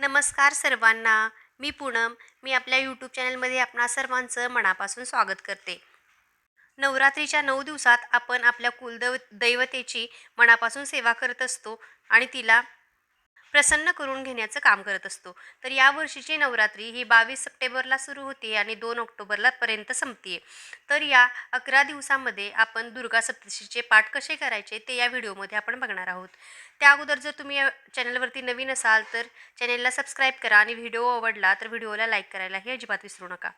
नमस्कार सर्वांना. मी पूनम. मी आपल्या यूट्यूब चॅनलमध्ये आपणा सर्वांचं मनापासून स्वागत करते. नवरात्रीच्या नऊ दिवसात आपण आपल्या कुलदैव दैवतेची मनापासून सेवा करत असतो आणि तिला प्रसन्न करून घेण्याचं काम करत असतो. तर या वर्षीची नवरात्री ही बावीस सप्टेंबरला सुरू होते आणि दोन ऑक्टोबरला पर्यंत संपते तर या अकरा दिवसामध्ये आपण दुर्गा सप्तशीचे पाठ कसे करायचे ते या व्हिडिओमध्ये आपण बघणार आहोत. त्या अगोदर जर तुम्ही या चॅनलवरती नवीन असाल तर चॅनेलला सबस्क्राईब करा आणि व्हिडिओ आवडला तर व्हिडिओला लाईक करायलाही अजिबात विसरू नका.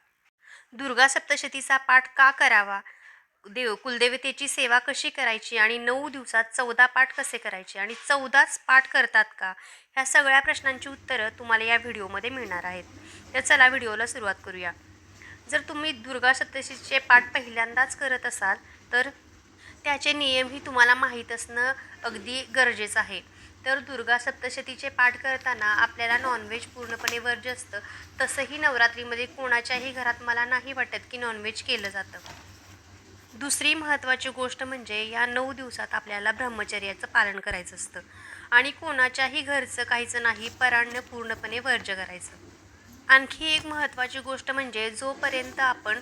दुर्गा सप्तशतीचा पाठ का करावा? देव कुलदेवतेची सेवा कशी करायची आणि नऊ दिवसात चौदा पाठ कसे करायचे आणि चौदाच पाठ करतात का? ह्या सगळ्या प्रश्नांची उत्तरं तुम्हाला या व्हिडिओमध्ये मिळणार आहेत. तर चला व्हिडिओला सुरुवात करूया. जर तुम्ही दुर्गा सप्तशीचे पाठ पहिल्यांदाच करत असाल तर त्याचे नियमही तुम्हाला माहीत असणं अगदी गरजेचं आहे. तर दुर्गा सप्तशतीचे पाठ करताना आपल्याला नॉनव्हेज पूर्णपणे वर्ज्य असतं. तसंही नवरात्रीमध्ये कोणाच्याही घरात मला नाही वाटत की नॉनव्हेज केलं जातं. दुसरी महत्त्वाची गोष्ट म्हणजे या नऊ दिवसात आपल्याला ब्रह्मचर्याचं पालन करायचं असतं. आणि कोणाच्याही घरचं काहीचं नाही पराण्य पूर्णपणे वर्ज्य करायचं. आणखी एक महत्त्वाची गोष्ट म्हणजे जोपर्यंत आपण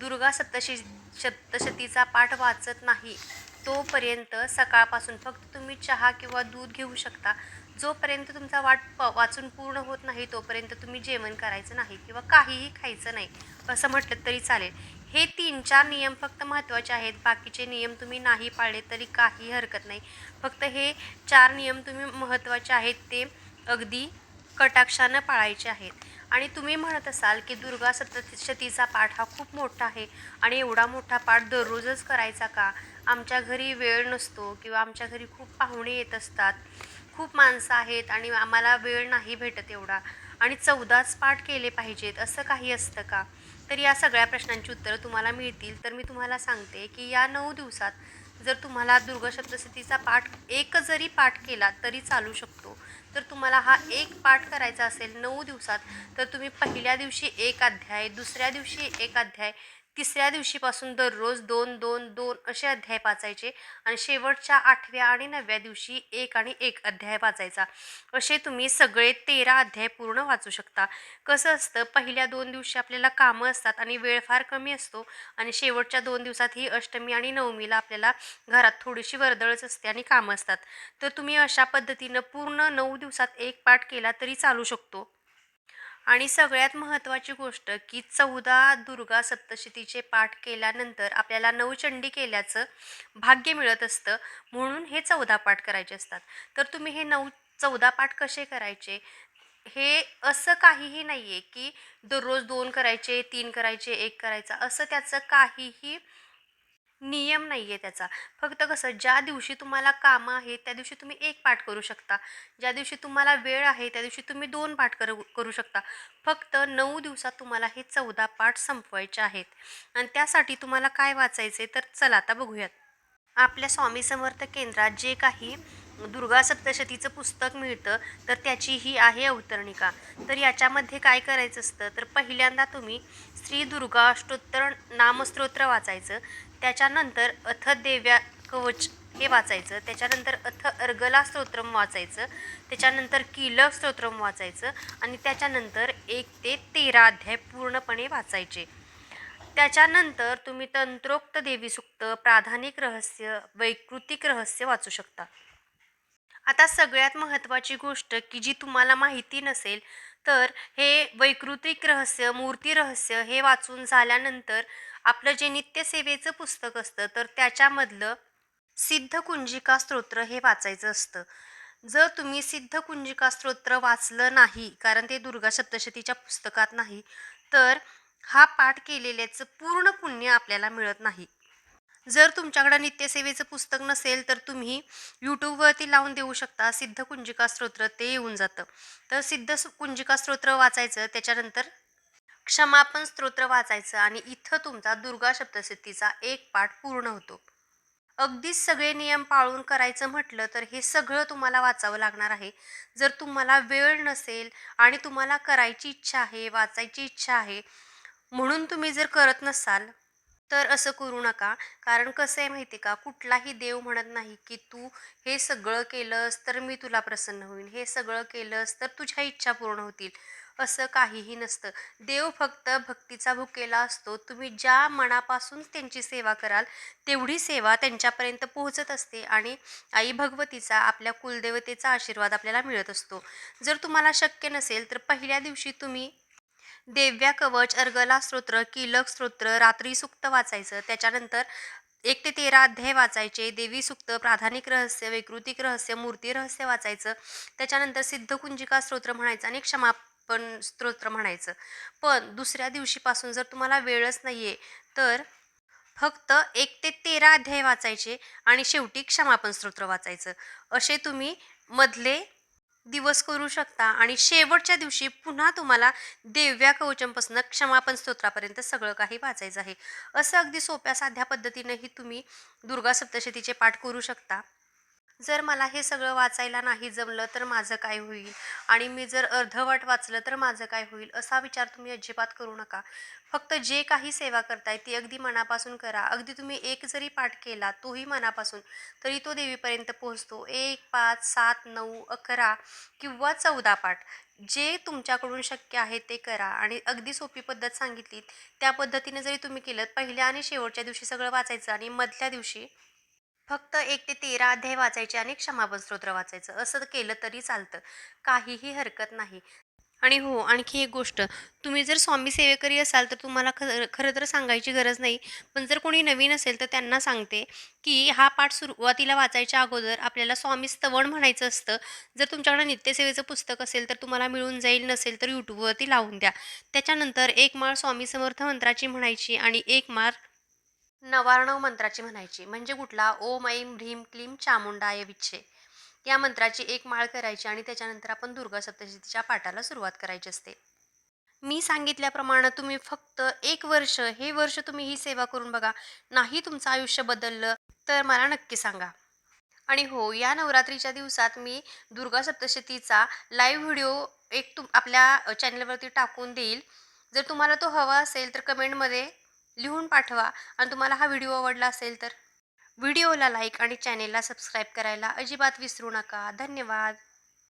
दुर्गा सप्तशी सप्तशतीचा पाठ वाचत नाही तोपर्यंत सकाळपासून फक्त तुम्ही चहा किंवा दूध घेऊ शकता. जोपर्यंत तुमचा वाट प वाचून पूर्ण होत नाही तोपर्यंत तुम्ही जेवण करायचं नाही किंवा काहीही खायचं नाही असं म्हटलं तरी चालेल. हे तीन चार नियम फक्त महत्त्वाचे आहेत. बाकीचे नियम तुम्ही नाही पाळले तरी काही हरकत नाही. फक्त हे चार नियम तुम्ही महत्त्वाचे आहेत ते अगदी कटाक्षानं पाळायचे आहेत. आणि तुम्ही म्हणत असाल की दुर्गा सप्तशतीचा पाठ हा खूप मोठा आहे. आणि एवढा मोठा पाठ दररोजच करायचा का? आमच्या घरी वेळ नसतो किंवा आमच्या घरी खूप पाहुणे येत असतात. खूप माणसं आहेत आणि आम्हाला वेळ नाही भेटत एवढा. आणि चौदाच पाठ केले पाहिजेत असं काही असतं का? तर या सगळ्या प्रश्नांची उत्तरं तुम्हाला मिळतील. तर मी तुम्हाला सांगते की या नऊ दिवसात जर तुम्हाला दुर्गा सप्तशतीचा पाठ एक जरी पाठ केला तरी चालू शकतो. तर तुम्हाला हा एक पाठ करायचा असेल नऊ दिवसात तर तुम्ही पहिल्या दिवशी एक अध्याय दुसऱ्या दिवशी एक अध्याय तिसऱ्या दिवशीपासून दररोज दोन दोन दोन असे अध्याय वाचायचे आणि शेवटच्या आठव्या आणि नवव्या दिवशी एक आणि एक अध्याय वाचायचा. असे तुम्ही सगळे तेरा अध्याय पूर्ण वाचू शकता. कसं असतं पहिल्या दोन दिवशी आपल्याला कामं असतात आणि वेळ फार कमी असतो आणि शेवटच्या दोन दिवसात ही अष्टमी आणि नवमीला आपल्याला घरात थोडीशी वर्दळच असते आणि कामं असतात. तर तुम्ही अशा पद्धतीनं पूर्ण नऊ दिवसात एक पाठ केला तरी चालू शकतो. आणि सगळ्यात महत्त्वाची गोष्ट की चौदा दुर्गा सप्तशतीचे पाठ केल्यानंतर आपल्याला नवचंडी केल्याचं भाग्य मिळत असतं. म्हणून हे चौदा पाठ करायचे असतात. तर तुम्ही हे नऊ चौदा पाठ कसे करायचे? हे असं काहीही नाही आहे की दररोज दोन करायचे तीन करायचे एक करायचा. असं त्याचं काहीही नियम नाही आहे त्याचा. फक्त कसं ज्या दिवशी तुम्हाला कामं आहेत त्या दिवशी तुम्ही एक पाठ करू शकता. ज्या दिवशी तुम्हाला वेळ आहे त्या दिवशी तुम्ही दोन पाठ करू करू शकता. फक्त नऊ दिवसात तुम्हाला हे चौदा पाठ संपवायचे आहेत. आणि त्यासाठी तुम्हाला काय वाचायचे तर चला आता बघूयात. आपल्या स्वामी समर्थ केंद्रात जे काही दुर्गा सप्तशतीचं पुस्तक मिळतं तर त्याची ही आहे अवतरणिका. तर याच्यामध्ये काय करायचं असतं तर पहिल्यांदा तुम्ही श्री दुर्गा अष्टोत्तर नामस्तोत्र वाचायचं. त्याच्यानंतर अथ देव्या कवच हे वाचायचं त्याच्यानंतर अथ अर्गला स्तोत्रम वाचायचं त्याच्यानंतर किल स्तोत्रम वाचायचं आणि त्याच्यानंतर एक ते तेरा अध्याय पूर्णपणे वाचायचे. त्याच्यानंतर तुम्ही तंत्रोक्त देवीसुक्त प्राधानिक रहस्य वैकृतिक रहस्य वाचू शकता. आता सगळ्यात महत्त्वाची गोष्ट की जी तुम्हाला माहिती नसेल तर हे वैकृतिक रहस्य मूर्ती रहस्य हे वाचून झाल्यानंतर आपलं जे नित्यसेवेचं पुस्तक असतं तर त्याच्यामधलं सिद्ध कुंजिका स्तोत्र हे वाचायचं असतं. जर तुम्ही सिद्ध कुंजिका स्तोत्र वाचलं नाही कारण ते दुर्गा सप्तशतीच्या पुस्तकात नाही तर हा पाठ केलेल्याचं पूर्ण पुण्य आपल्याला मिळत नाही. जर तुमच्याकडं नित्यसेवेचं पुस्तक नसेल तर तुम्ही यूट्यूबवरती लावून देऊ शकता सिद्ध कुंजिका स्तोत्र ते येऊन जातं. तर सिद्ध कुंजिका स्तोत्र वाचायचं त्याच्यानंतर क्षमापन स्तोत्र वाचायचं आणि इथं तुमचा दुर्गा सप्तशतीचा एक पाठ पूर्ण होतो. अगदीच सगळे नियम पाळून करायचं म्हटलं तर हे सगळं तुम्हाला वाचावं लागणार आहे. जर तुम्हाला वेळ नसेल आणि तुम्हाला करायची इच्छा आहे वाचायची इच्छा आहे म्हणून तुम्ही जर करत नसाल तर असं करू नका. कारण कसं आहे माहिती आहे का? कुठलाही देव म्हणत नाही की तू हे सगळं केलंस तर मी तुला प्रसन्न होईन. हे सगळं केलंस तर तुझ्या इच्छा पूर्ण होतील. असं काहीही नसतं. देव फक्त भक्तीचा भुकेला असतो. तुम्ही ज्या मनापासून त्यांची सेवा कराल तेवढी सेवा त्यांच्यापर्यंत पोहोचत असते आणि आई भगवतीचा आपल्या कुलदेवतेचा आशीर्वाद आपल्याला मिळत असतो. जर तुम्हाला शक्य नसेल तर पहिल्या दिवशी तुम्ही देव्या कवच अर्गला स्तोत्र कीलक स्तोत्र रात्री सुक्त वाचायचं. त्याच्यानंतर एक ते तेरा अध्याय वाचायचे. देवी सुक्त प्राधानिक रहस्य वैकृतिक रहस्य मूर्ती रहस्य वाचायचं. त्याच्यानंतर सिद्धकुंजिका स्तोत्र म्हणायचं आणि पण स्तोत्र म्हणायचं. पण दुसऱ्या दिवशीपासून जर तुम्हाला वेळच नाही आहे तर फक्त एक ते तेरा अध्याय वाचायचे आणि शेवटी क्षमापण स्तोत्र वाचायचं. असे तुम्ही मधले दिवस करू शकता आणि शेवटच्या दिवशी पुन्हा तुम्हाला देव्या कवचंपासून क्षमापण स्तोत्रापर्यंत सगळं काही वाचायचं आहे. असं अगदी सोप्या साध्या पद्धतीनंही तुम्ही दुर्गा सप्तशतीचे पाठ करू शकता. जर मला हे सगळं वाचायला नाही जमलं तर माझं काय होईल? आणि मी जर अर्धवट वाचलं तर माझं काय होईल? असा विचार तुम्ही अजिबात करू नका. फक्त जे काही सेवा करताय ती अगदी मनापासून करा. अगदी तुम्ही एक जरी पाठ केला तोही मनापासून तरी तो देवीपर्यंत पोहोचतो. एक पाच सात नऊ अकरा किंवा चौदा पाठ. जे तुमच्याकडून शक्य आहे ते करा. आणि अगदी सोपी पद्धत सांगितली त्या पद्धतीने जरी तुम्ही केलं पहिल्या आणि शेवटच्या दिवशी सगळं वाचायचं आणि मधल्या दिवशी फक्त एक ते तेरा अध्याय वाचायचे आणि क्षमापण स्तोत्र वाचायचं. असं केलं तरी चालतं. काहीही हरकत नाही. आणि हो आणखी एक गोष्ट. तुम्ही जर स्वामी सेवेकरी असाल तर तुम्हाला खरं खरं तर सांगायची गरज नाही. पण जर कोणी नवीन असेल तर त्यांना सांगते की हा पाठ सुरुवातीला वाचायच्या अगोदर आपल्याला स्वामी स्तवण म्हणायचं असतं. जर तुमच्याकडे नित्यसेवेचं पुस्तक असेल तर तुम्हाला मिळून जाईल नसेल तर यूट्यूबवरती लावून द्या. त्याच्यानंतर एक माळ स्वामी समर्थ मंत्राची म्हणायची आणि एक माळ नवार्णव मंत्राची म्हणायची. म्हणजे कुठला? ओम ऐम ह्रीम क्लीम चामुंडाय विच्छे. या मंत्राची एक माळ करायची आणि त्याच्यानंतर आपण दुर्गा सप्तशतीच्या पाठाला सुरुवात करायची असते. मी सांगितल्याप्रमाणे तुम्ही फक्त एक वर्ष हे वर्ष तुम्ही ही सेवा करून बघा. नाही तुमचं आयुष्य बदललं तर मला नक्की सांगा. आणि हो या नवरात्रीच्या दिवसात मी दुर्गा सप्तशतीचा लाईव्ह व्हिडिओ एक तुम आपल्या चॅनलवरती टाकून देईल. जर तुम्हाला तो हवा असेल तर कमेंटमध्ये लिहून पाठवा आणि तुम्हाला हा व्हिडिओ आवडला असेल तर व्हिडिओला लाईक आणि चॅनेलला सबस्क्राईब करायला अजिबात विसरू नका. धन्यवाद.